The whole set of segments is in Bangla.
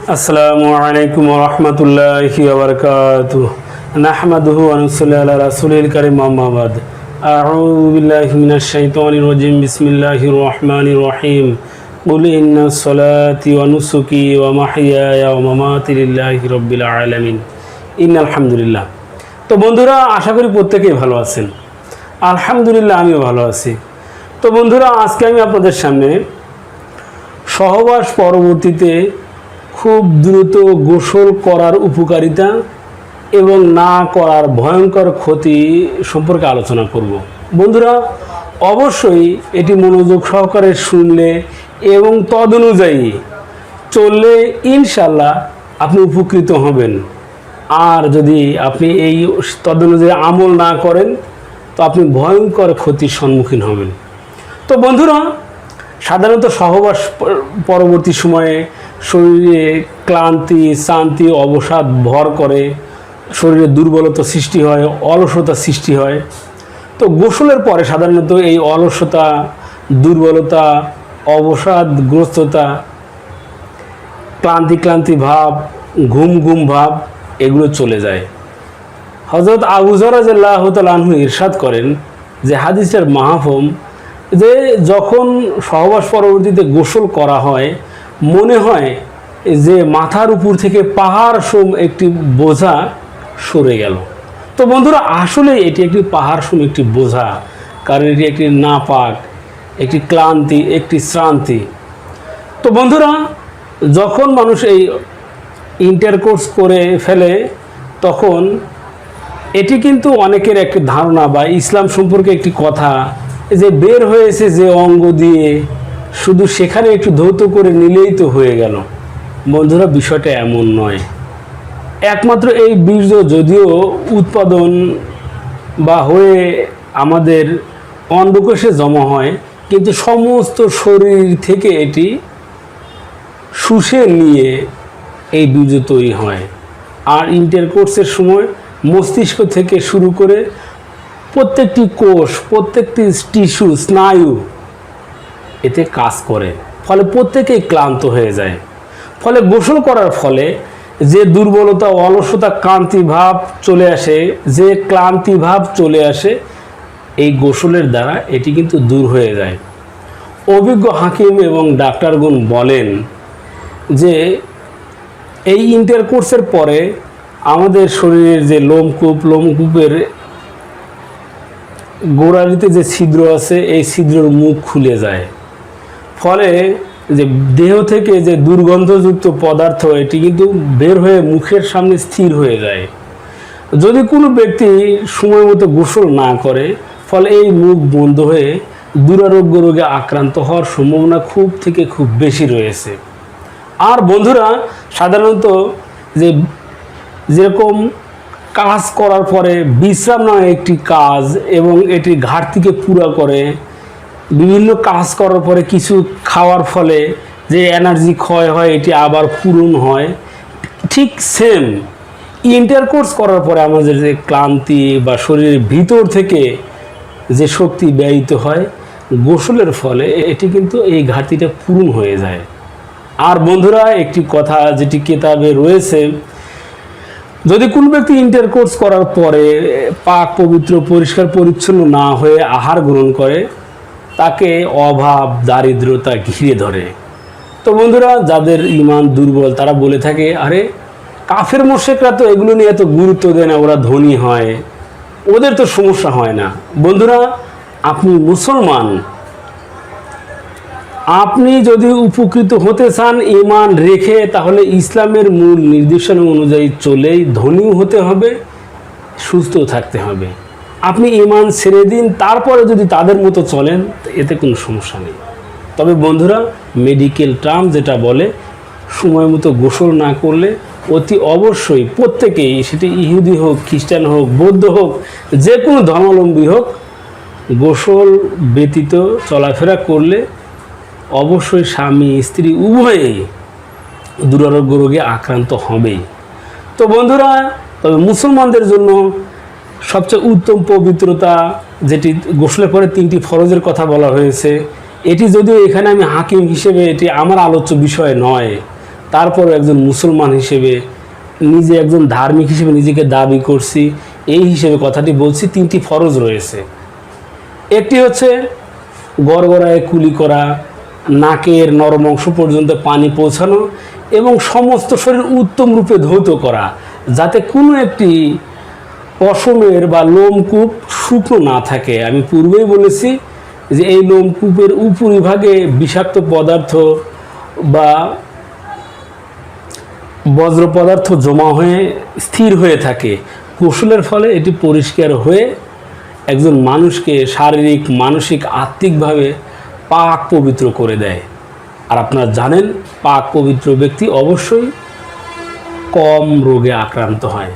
আসসালামু আলাইকুম রহমতুল্লাহি ওবরকাত নাহমাদুহু আনুসল্লি আলা রাসুলিল করিম মোহাম্মদ আউযু বিল্লাহি মিনাশ শাইতানির রাজিম বিসমিল্লাহির রহমানির রহিম قل إن صلاتي ونسكي ومحياي ومماتي لله رب العالمين إن الحمد لله তো বন্ধুরা আশা করি প্রত্যেকেই ভালো আছেন আলহামদুলিল্লাহ আমিও ভালো আছি তো বন্ধুরা আজকে আমি আপনাদের সামনে সহবাস পরবর্তীতে খুব দ্রুত গোসল করার উপকারিতা এবং না করার ভয়ঙ্কর ক্ষতি সম্পর্কে আলোচনা করব। বন্ধুরা, অবশ্যই এটি মনোযোগ সহকারে শুনলে এবং তদনুযায়ী চললে ইনশাল্লাহ আপনি উপকৃত হবেন। আর যদি আপনি এই তদনুযায়ী আমল না করেন, তো আপনি ভয়ঙ্কর ক্ষতির সম্মুখীন হবেন। তো বন্ধুরা সাধারণত সহবাস পরবর্তী সময়ে শরীরে ক্লান্তি, শান্তি, অবসাদ ভর করে, শরীরে দুর্বলতা সৃষ্টি হয়, অলসতা সৃষ্টি হয়। তো গোসলের পরে সাধারণত এই অলসতা, দুর্বলতা অবসাদগ্রস্ততা ক্লান্তি ক্লান্তি ভাব, ঘুম ঘুম ভাব, এগুলো চলে যায়। হজরত আবুজরাজাল্লাহ আনহু ইরশাদ করেন যে হাদিসের মাহফম যে যখন সহবাস পরবর্তীতে গোসল করা হয়, মনে হয় যে মাথার উপর থেকে পাহাড় সোম একটি বোঝা সরে গেল। তো বন্ধুরা, আসলে এটি একটি পাহাড় সোম একটি বোঝা, কারণ এটি একটি নাপাক, একটি ক্লান্তি, একটি শ্রান্তি। তো বন্ধুরা, যখন মানুষ এই ইন্টারকোর্স করে ফেলে, তখন এটি কিন্তু অনেকের একটি ধারণা বা ইসলাম সম্পর্কে একটি কথা যে বের হয়েছে যে অঙ্গ দিয়ে, শুধু সেখানে একটু ধৌত করে নিলেই তো হয়ে গেল। বন্ধুরা, বিষয়টা এমন নয়। একমাত্র এই বীর্য যদিও উৎপাদন বা হয়ে আমাদের অন্ডকোষে জমা হয়, কিন্তু সমস্ত শরীর থেকে এটি শুষে নিয়ে এই বীর্য তৈরি হয়। আর ইন্টারকোর্সের সময় মস্তিষ্ক থেকে শুরু করে প্রত্যেকটি কোষ, প্রত্যেকটি টিস্যু, স্নায়ু এতে কাজ করে। ফলে প্রত্যেকেই ক্লান্ত হয়ে যায়। ফলে গোসল করার ফলে যে দুর্বলতা, অলসতা, ক্লান্তি ভাব চলে আসে, যে ক্লান্তি ভাব চলে আসে, এই গোসলের দ্বারা এটি কিন্তু দূর হয়ে যায়। অভিজ্ঞ হাকিম এবং ডাক্তারগণ বলেন যে, এই ইন্টারকোর্সের পরে আমাদের শরীরের যে লোমকূপ, লোমকূপের গোড়ালিতে যে ছিদ্র আছে, এই ছিদ্রর মুখ খুলে যায়। ফলে যে দেহ থেকে যে দুর্গন্ধযুক্ত পদার্থ, এটি কিন্তু বের হয়ে মুখের সামনে স্থির হয়ে যায়। যদি কোনো ব্যক্তি সময় মতো গোসল না করে, ফলে এই মুখ বন্ধ হয়ে দুরারোগ্য রোগে আক্রান্ত হওয়ার সম্ভাবনা খুব থেকে খুব বেশি রয়েছে। আর বন্ধুরা, সাধারণত যে যেরকম কাজ করার পরে বিশ্রাম নেওয়া একটি কাজ এবং এটি ঘাটতিকে পুরো করে। বিভিন্ন কাজ করার পরে কিছু খাওয়ার ফলে যে এনার্জি ক্ষয় হয়, এটি আবার পূরণ হয়। ঠিক সেম ইন্টারকোর্স করার পরে আমাদের যে ক্লান্তি বা শরীরের ভিতর থেকে যে শক্তি ব্যয়িত হয়, গোসলের ফলে এটি কিন্তু এই ঘাটতিটা পূরণ হয়ে যায়। আর বন্ধুরা, একটি কথা যেটি কেতাবে রয়েছে যদি কোনো ব্যক্তি ইন্টার কোর্স করার পরে, পাক পবিত্র, পরিষ্কার, পরিচ্ছন্ন না হয়ে আহার গ্রহণ করে, তাকে অভাব, দারিদ্রতা ঘিরে ধরে। তো বন্ধুরা, যাদের ইমান দুর্বল, তারা বলে থাকে, আরে, কাফের মোশেকরা তো এগুলো নিয়ে এত গুরুত্ব দেয় না, ওরা ধনী হয়। ওদের তো সমস্যা হয় না। বন্ধুরা, আপনি মুসলমান আপনি যদি উপকৃত হতে চান ইমান রেখে, তাহলে ইসলামের মূল নির্দেশনা অনুযায়ী চলেই ধনীও হতে হবে, সুস্থ থাকতে হবে। আপনি ইমান ছেড়ে দিন, তারপরে যদি তাদের মতো চলেন এতে কোনো সমস্যা নেই। তবে বন্ধুরা মেডিকেল টার্ম যেটা বলে, সময় মতো গোসল না করলে অতি অবশ্যই প্রত্যেকেই, সেটি ইহুদি হোক, খ্রিস্টান হোক, বৌদ্ধ হোক, যে কোনো ধর্মাবলম্বী হোক, গোসল ব্যতীত চলাফেরা করলে অবশ্যই স্বামী, স্ত্রী উভয়েই দুরারোগ্য রোগে আক্রান্ত হবেই তো বন্ধুরা, তবে মুসলমানদের জন্য সবচেয়ে উত্তম পবিত্রতা যেটি গোসলের পরে তিনটি ফরজের কথা বলা হয়েছে, এটি যদিও এখানে আমি হাকিম হিসেবে এটি আমার আলোচ্য বিষয় নয় তারপর একজন মুসলমান হিসেবে নিজে একজন ধার্মিক হিসেবে নিজেকে দাবি করছি, এই হিসেবে কথাটি বলছি, তিনটি ফরজ রয়েছে। একটি হচ্ছে গড়গড়ায় কুলি করা নাকের নরম অংশ পর্যন্ত পানি পৌঁছানো এবং সমস্ত শরীর উত্তম রূপে ধৌত করা, যাতে কোনো একটি পশমের বা লোমকূপ শুকনো না থাকে। আমি পূর্বেই বলেছি যে এই লোমকূপের উপরিভাগে বিষাক্ত পদার্থ বা বজ্র পদার্থ জমা হয়ে স্থির হয়ে থাকে। কৌশলের ফলে এটি পরিষ্কার হয়ে একজন মানুষকে শারীরিক, মানসিক, আত্মিকভাবে পাক পবিত্র করে দেয়। আর আপনারা জানেন, পাক পবিত্র ব্যক্তি অবশ্যই কম রোগে আক্রান্ত হয়।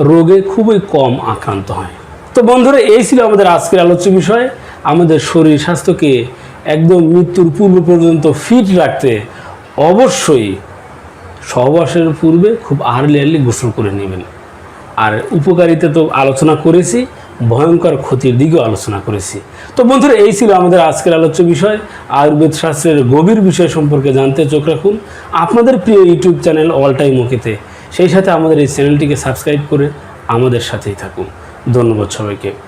রোগে খুবই কম আক্রান্ত হয়। তো বন্ধুরা, এই ছিল আমাদের আজকের আলোচ্য বিষয়। আমাদের শরীর স্বাস্থ্যকে একদম মৃত্যুর পূর্ব পর্যন্ত ফিট রাখতে অবশ্যই সহবাসের পূর্বে খুব আর্লি আর্লি গোসল করে নেবেন। আর উপকারিতা তো আলোচনা করেছি ভয়ঙ্কর ক্ষতির দিকেও আলোচনা করেছি। তো বন্ধুরা, এই ছিল আমাদের আজকের আলোচ্য বিষয়। আয়ুর্বেদ শাস্ত্রের গভীর বিষয় সম্পর্কে জানতে চোখ রাখুন। আপনাদের প্রিয় ইউটিউব চ্যানেল অল টাইম ওকেতে। সেই সাথে আমাদের এই চ্যানেলটিকে সাবস্ক্রাইব করে আমাদের সাথেই থাকুন। ধন্যবাদ সবাইকে।